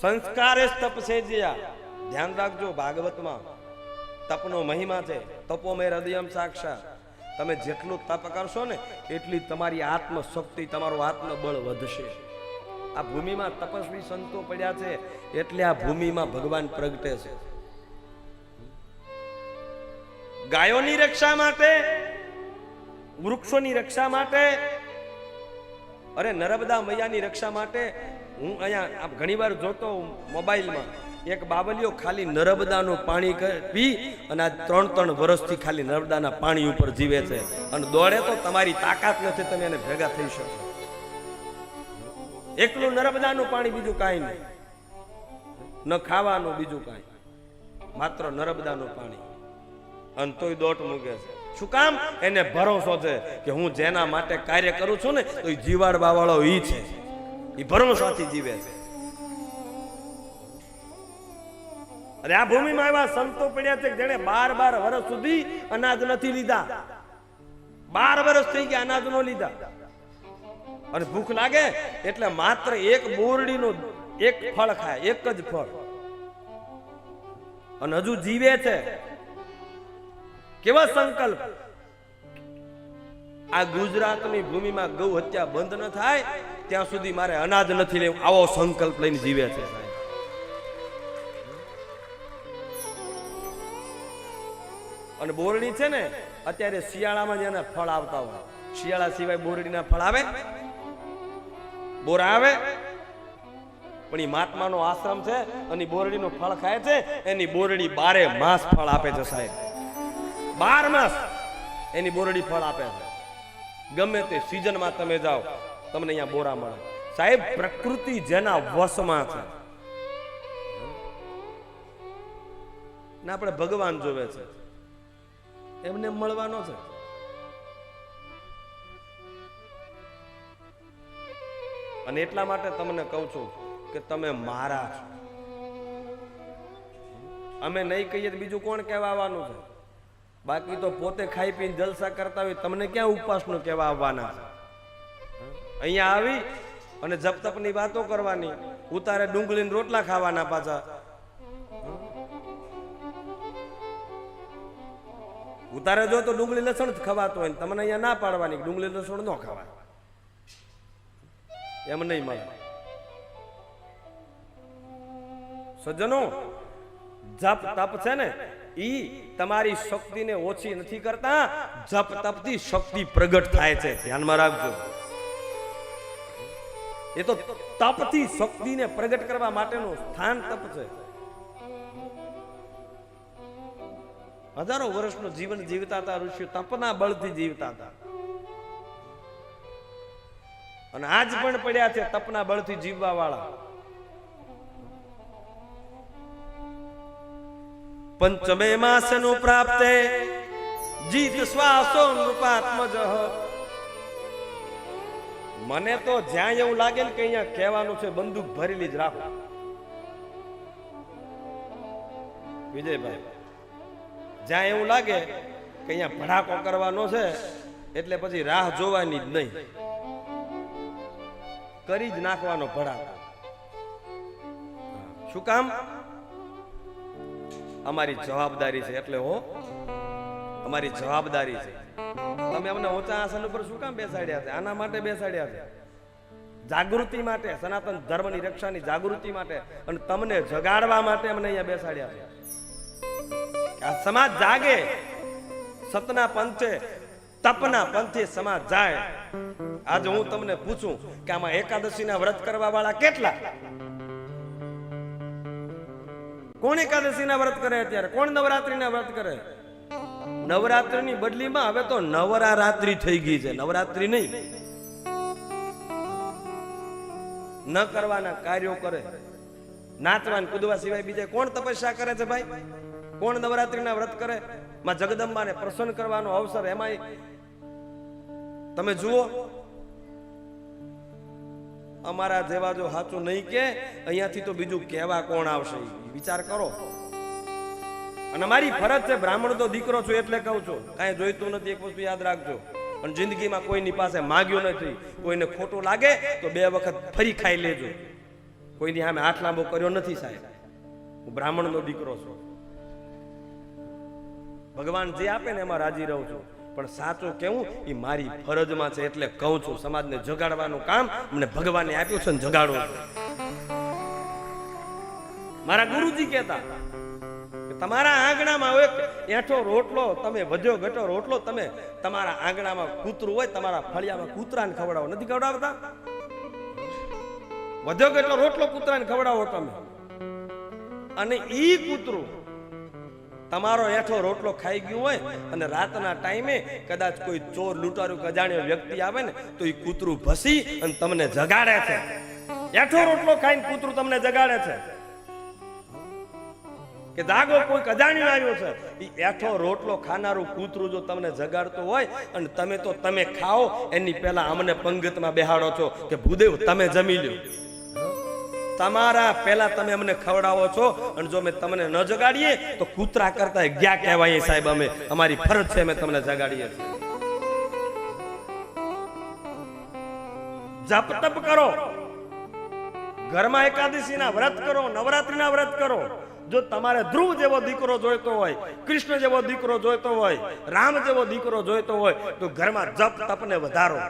સંસ્કાર તપ છે જ્યાં. ધ્યાન રાખજો ભાગવતમાં. તપનો મહિમા છે. તપો મેં હૃદયમ સાક્ષાત. તમે જેટલું તપ કરશો ને, એટલી તમારી આત્મશક્તિ, તમારું આત્મબળ વધશે. આ ભૂમિમાં તપસ્વી સંતો પડ્યા છે, એટલે આ ભૂમિમાં ભગવાન પ્રગટે છે. ગાયોની રક્ષા માટે, વૃક્ષોની રક્ષા માટે, અરે નર્મદા મૈયાની રક્ષા માટે હું અહીંયા આપ ઘણીવાર જોતો મોબાઈલમાં. એક બાબલીઓ ખાલી નર્મદાનું પાણી પી અને આ ત્રણ ત્રણ વર્ષથી ખાલી નર્મદાના પાણી ઉપર જીવે છે. અને દોડે તો તમારી તાકાત નથી, તમે એને ભેગા થઈ શકો. એકલું નર્મદાનું પાણી બીજું કાંઈ નહીં. ન ખાવાનું બીજું કાંઈ. માત્ર નર્મદાનું પાણી. અને તોય દોટ મૂકે છે. શું કામ? એને ભરોસો છે કે હું જેના માટે કાર્ય કરું છું ને, તો એ જીવાડવા વાળો ઈ છે. એ ભરોસાથી જીવે છે. અને આ ભૂમિમાં એવા સંતો પડ્યા છે જેને બાર બાર વર્ષ સુધી અનાજ નથી લીધા. બાર વર્ષ થઈ ગયા અનાજ નો લીધા. અને ભૂખ લાગે એટલે માત્ર એક બોરડીનું એક ફળ ખાય, એક જ ફળ. અને હજુ જીવે છે. કેવા સંકલ્પ? આ ગુજરાતની ભૂમિમાં ગૌ હત્યા બંધ ન થાય ત્યાં સુધી મારે અનાજ નથી લેવું. આવો સંકલ્પ લઈને જીવે છે અને બોરડી છે ને, અત્યારે શિયાળામાં જ ફળ આવતા હોય. શિયાળા સિવાય બોરડીના ફળ આવે? બોરા આવે? પણ એ મહાત્માનો આશ્રમ છે અને બોરડીનું ફળ ખાય છે, એની બોરડી બારે માસ ફળ આપે છે, સાહેબ. બાર માસ એની બોરડી ફળ આપે છે. ગમે તે સિઝનમાં તમે જાઓ તમને અહીંયા બોરા મળે. સાહેબ, પ્રકૃતિ જેના વશમાં છે. ને આપણે ભગવાન જોવે છે. એમને મળવાનો છે. અને એટલા માટે તમને કહું છું કે તમે મારા છો. અમે નહીં કહીએ તો બીજું કોણ કહેવા આવવાનું છે? બાકી તો પોતે ખાઈ પીને જલસા કરતા હોય, તમને ક્યાં ઉપાસનું કહેવા આવવાના છે? અહીંયા આવી અને જપ તપની વાતો કરવાની. ઉતારે ડુંગળીને રોટલા ખાવાના પાછા. ઉતારે જો તો ડુંગળી લસણ જ ખવાતો હોય તમને અહીંયા ના પાડવાની ડુંગળી લસણ ન ખવાય. એમ નહીં મળે. સજ્જનો, જપ તપ છે ને, ઈ તમારી શક્તિને ઓછી નથી કરતા, જપ તપથી શક્તિ પ્રગટ થાય છે. ધ્યાનમાં રાખજો. એ તો તપથી શક્તિને પ્રગટ કરવા માટેનું સ્થાન તપ છે. હજારો વર્ષનું જીવન જીવતા હતા, ઋષિઓ તપના બળથી જીવતા હતા. અને આજ પણ પડ્યા છે તપના બળથી જીવવા વાળા પંચમે માસનું પ્રાપ્તે જીત શ્વાસો નૃપાત્મજ મને તો જ્યાં એવું લાગે ને કે અહીંયા કહેવાનું છે, બંદૂક ભરેલી જ રાખો. વિજયભાઈ, જ્યાં એવું લાગે કે અહીંયા ભડાકો કરવાનો છે, એટલે પછી રાહ જોવાની જ નહીં. કરી જ નાખવાનો ભડાકો. શું કામ? અમારી જવાબદારી છે, એટલે હો. અમારી જવાબદારી છે. તમે અમને ઊંચા આસન ઉપર શું કામ બેસાડ્યા છે? આના માટે બેસાડ્યા છે. જાગૃતિ માટે, સનાતન ધર્મની રક્ષાની જાગૃતિ માટે અને તમને જગાડવા માટે અમને અહીંયા બેસાડ્યા છે. આ સમાજ જાગે, સતના પંથે, તપના પંથે સમાજ જાય. આજે હું તમને પૂછું કે આમાં એકાદશીના વ્રત કરવા વાળા કેટલા? કોણ એકાદશીના વ્રત કરે અત્યારે? કોણ નવરાત્રીના વ્રત કરે? નવરાત્રીની બદલીમાં હવે તો નવરા રાત્રિ થઈ ગઈ છે. નવરાત્રી નહીં. ન કરવાના કાર્યો કરે. નાચવાન કૂદવા સિવાય બીજે કોણ તપસ્યા કરે છે ભાઈ? કોણ નવરાત્રીના વ્રત કરે? માં જગદંબાને પ્રસન્ન કરવાનો અવસર એમાંય. તમે જુઓ. અમારા જેવા જો સાચું નહીં કે, અહીંયાથી તો બીજું કહેવા કોણ આવશે? વિચાર કરો. અને મારી ફરજ છે, બ્રાહ્મણ તો દીકરો છું એટલે કહું છું. કાંઈ જોઈતું નથી, એક વસ્તુ યાદ રાખજો. પણ જિંદગીમાં કોઈની પાસે માગ્યું નથી, કોઈને ખોટું લાગે તો બે વખત ફરી ખાઈ લેજો. કોઈની સામે હાથ લાંબો કર્યો નથી સાહેબ. હું બ્રાહ્મણનો દીકરો છું. ભગવાન જે આપે ને એમાં રાજી રહું છું. પણ સાચું કેવું એ મારી ફરજમાં છે એટલે કહું છું, સમાજને જગાડવાનું કામ મને ભગવાને આપ્યું છે ને જગાડું મારા ગુરુજી કહેતા તમારા આંગણામાં હોય એઠો રોટલો તમે વધ્યો ઘટો રોટલો તમે તમારા આંગણામાં કૂતરું હોય, તમારા ફળિયામાં કૂતરાને ખવડાવો. નથી ખવડાવતા? વધ્યો ઘટલો રોટલો કૂતરાને ખવડાવો તમે. અને ઈ કૂતરું તમારો એઠો રોટલો ખાઈ ગયું હોય અને રાતના ટાઈમે કદાચ કોઈ ચોર લૂંટારું કે વ્યક્તિ આવે ને, તો એ કૂતરું ભસી અને તમને જગાડે છે. એઠો રોટલો ખાઈને કૂતરું તમને જગાડે છે. કે જાગો કોઈક અજાણ્યું આવ્યો છે. એ એઠો રોટલો ખાનારું કૂતરું જો તમને જગાડતું હોય અને તમે તો તમે ખાઓ, એની પહેલા અમને પંગતમાં બેહાડો છો કે ભૂદેવ, તમે જમી લ્યો. તમારા પહેલા તમે અમને ખવડાવો છો અને જો અમે તમને ન જગાડીએ, તો કૂતરા કરતા ગયા કહેવાય સાહેબ અમે. અમારી ફરજ છે અમે તમને જગાડીએ જપ તપ કરો. ઘરમાં એકાદશીના વ્રત કરો, નવરાત્રીના વ્રત કરો. જો તમારે ધ્રુવ જેવો દીકરો જોઈતો હોય, કૃષ્ણ જેવો દીકરો જોઈતો હોય, રામ જેવો દીકરો જોઈતો હોય, તો ઘરમાં જપ, તપને વધારો.